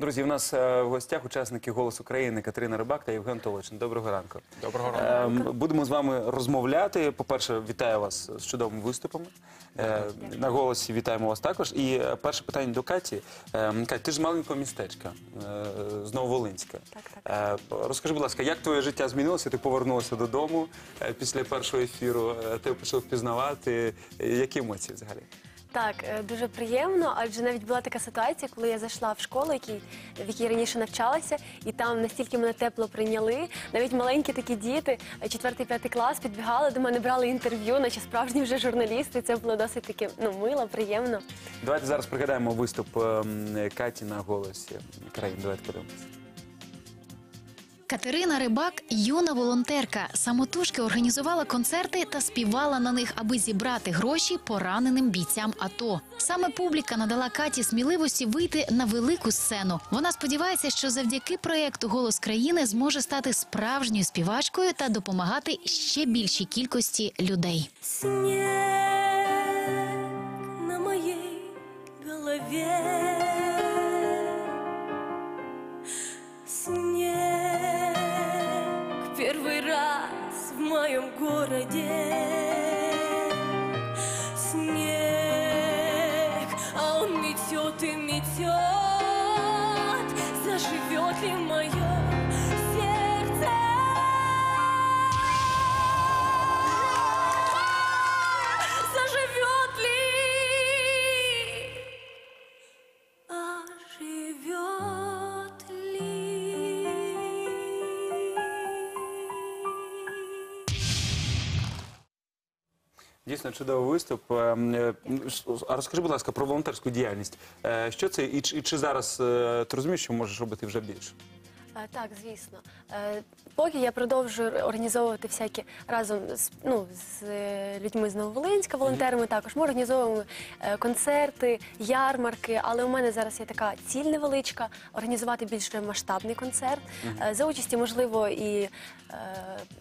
Друзі, в нас е, в гостях учасники «Голос України» Катерина Рибак та Євген Толочин. Доброго ранку. Доброго ранку. Ем, Будемо з вами розмовляти. По-перше, вітаю вас з чудовими виступами. Е, На голосі вітаємо вас також. І е, перше питання до Каті. Ем, Кать, ти ж з маленького містечка, е, з Нововолинська. Так, так. Розкажи, будь ласка, як твоє життя змінилося? Ти повернулася додому після першого ефіру. Ти почав впізнавати. Е, Які емоції взагалі? Так, е, дуже приємно, адже навіть була така ситуація, коли я зайшла в школу, якій, в якій раніше навчалася, і там настільки мене тепло прийняли. Навіть маленькі такі діти, е, четвертий п'ятий клас, підбігали до мене, брали інтерв'ю, наче справжні вже журналісти. Це було досить таки ну, мило, приємно. Давайте зараз пригадаємо виступ ем, Каті на голосі країн. Давайте подивимося. Катерина Рибак юна волонтерка. Самотужки організувала концерти та співала на них, аби зібрати гроші пораненим бійцям АТО. Саме публіка надала Каті сміливості вийти на велику сцену. Вона сподівається, що завдяки проєкту Голос країни зможе стати справжньою співачкою та допомагати ще більшій кількості людей. В моем городе. Снег, а он метет и метет. Заживет ли мое сердце? Заживет ли, оживет Дійсно чудовий виступ. Е, ш- А розкажи, будь ласка, про волонтерську діяльність. Е, Що це і, чи- і чи зараз е, ти розумієш, що можеш робити вже більше? Е, Так, звісно. Е, Поки я продовжую організовувати всякі разом з ну з е, людьми з Нововолинська, волонтерами також. Ми організовуємо е, концерти, ярмарки. Але у мене зараз є така ціль невеличка організувати більш масштабний концерт е, за участі, можливо, і е,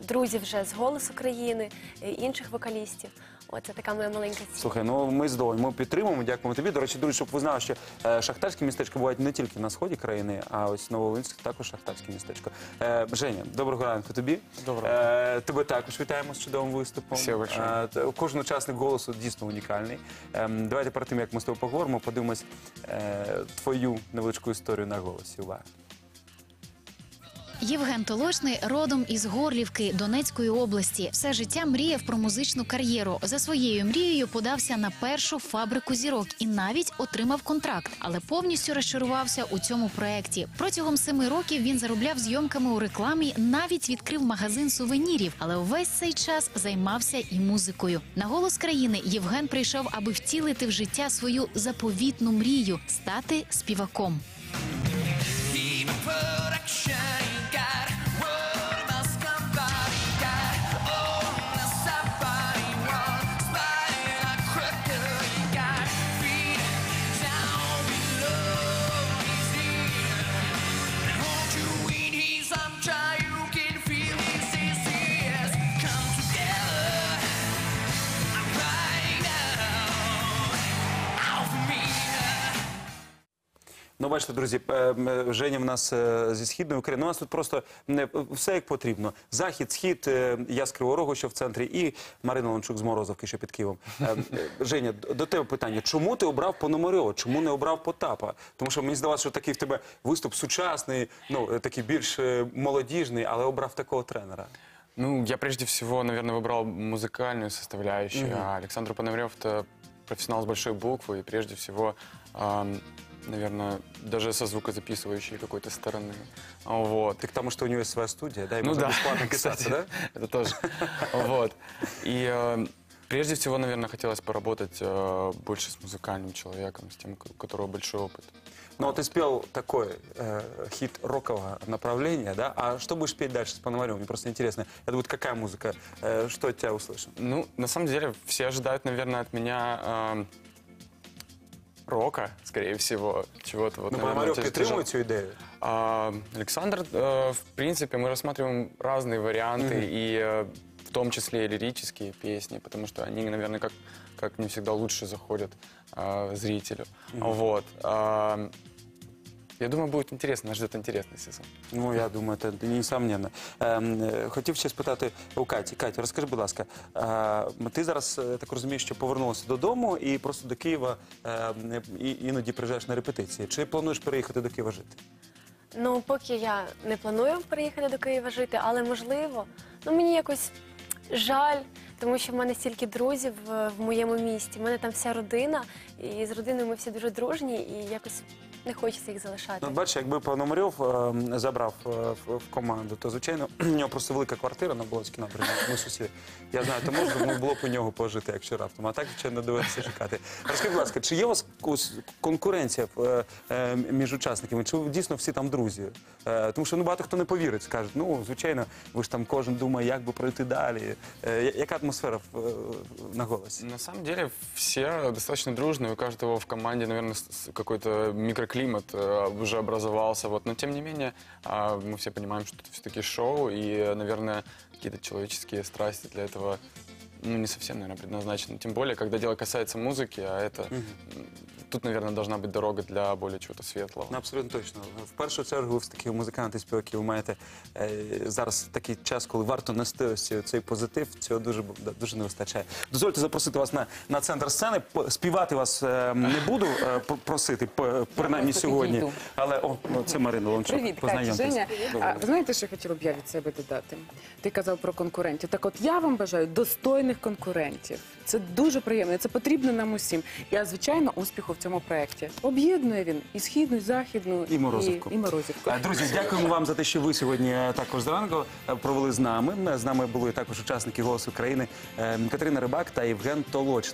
друзів вже з «Голос України, і інших вокалістів. Оце така моя маленька ціль. Слухай, ну ми здоволені, ми підтримуємо, дякуємо тобі. До речі, друзі, щоб ви знали, що е, шахтарські містечка бувають не тільки на сході країни, а ось Нововолинськ також шахтарське містечко. Е, Женя, доброго ранку тобі. Доброго. Е, тебе також вітаємо з чудовим виступом. Большое. Е, т- Кожен учасник голосу дійсно унікальний. Ем, Давайте перед тим, як ми з тобою поговоримо, подивимось е, твою невеличку історію на голосі. Увага. Євген Толочний родом із Горлівки Донецької області. Все життя мріяв про музичну кар'єру. За своєю мрією подався на першу фабрику зірок і навіть отримав контракт, але повністю розчарувався у цьому проєкті. Протягом семи років він заробляв зйомками у рекламі, навіть відкрив магазин сувенірів, але увесь цей час займався і музикою. На голос країни Євген прийшов, аби втілити в життя свою заповітну мрію стати співаком. Ну, бачите, друзі, е, м, Женя в нас е, зі східної України. У нас тут просто не все як потрібно. Захід, схід, е, я з Кривого Рогу, що в центрі, і Марина Лончук з Морозовки, що під Києвом. Е, е, Женя, д- до тебе питання: чому ти обрав Пономарьова? Чому не обрав Потапа? Тому що мені здавалося, що такий в тебе виступ сучасний, ну е, такий більш е, молодіжний, але обрав такого тренера. Ну, я прежде всего, наверное, выбрал музыкальную составляющую, а Александр Пономарев — это профессионал с большой буквы, и прежде всего, ам, наверное, даже со звукозаписывающей какой-то стороны. Вот. Так тому, що у нього є своя студія, да, і Ну можна да, безплатно кстати, писати, да? это тоже. Вот. И э, прежде всего, наверное, хотелось поработать э, больше с музыкальным человеком, с тем, у которого большой опыт. Ну, вот ты спел такой э, хит рокового направления, да? А что будешь петь дальше с Пономаревым? Мне просто интересно. Это будет какая музыка? Э, что от тебя услышим? Ну, на самом деле, все ожидают, наверное, от меня эм, рока, скорее всего, чего-то вот. Ну, наверное, Пономарев тяж- підтримує цю ідею? А, Александр, э, в принципе, мы рассматриваем разные варианты, и э, в том числе и лирические песни, потому что они, наверное, как, как не всегда лучше заходят э, зрителю. Вот. А, Я думаю, будет интересно, нас ждет интересный сезон. Ну, я думаю, це несомненно. Ем, е, хотів ще спитати у Каті. Катя, розкажи, будь ласка, е, ти зараз, е, так розумієш, що повернулася додому і просто до Києва е, і, іноді приїжджаєш на репетиції. Чи плануєш переїхати до Києва жити? Ну, поки я не планую переїхати до Києва жити, але можливо. Ну мені якось жаль, тому що в мене стільки друзів в, в моєму місті. У мене там вся родина, і з родиною ми всі дуже дружні, і якось не хочеться їх залишати. Ну, бачиш, якби Пономарьов е, забрав е, в, в команду, то звичайно у нього просто велика квартира на Болоцькій набережні. Ми сусіди. Я знаю, то можна було б у нього пожити, якщо раптом. А так звичайно доведеться чекати. Розкажи, будь ласка, чи є у вас конкуренція е, е, між учасниками? Чи ви дійсно всі там друзі? Е, тому що ну багато хто не повірить, скажуть, ну звичайно, ви ж там кожен думає, як би пройти далі. Е, я- яка атмосфера в, е, на голосі? На самом деле все достаточно дружные, у каждого в команде, наверное, с- с- какой-то микроклимат э, уже образовался. Вот. Но тем не менее, а, мы все понимаем, что это все-таки шоу, и, наверное, какие-то человеческие страсти для этого ну, не совсем, наверное, предназначены. Тем более, когда дело касается музыки, а это... м, Тут, наверное, должна быть дорога для более чего-то светлого. Ну, абсолютно точно. В першу чергу, ви такі музиканти, співаки, ви маєте е, зараз такий час, коли варто нести ось цей- позитив. Цього дуже дуже не вистачає. Дозвольте запросити вас на, на центр сцени. Співати вас е, не буду е, просити, п- принаймні сьогодні. Але о, ну, це Марина Лончук. Привіт, Катя, Женя. А, ви знаєте, що хотіла б я від себе додати? Ти казав про конкурентів. Так от я вам бажаю достойних конкурентів. Це дуже приємно, і це потрібно нам усім. І, звичайно, успіху в цьому проєкті. Об'єднує він і східну, і західну, І Морозівку. І, і Морозівку. Е, Друзі, дякуємо вам за те, що ви сьогодні е, також зранку е, провели з нами. З нами були також учасники «Голосу України» Катерина Рибак та Євген Толоч.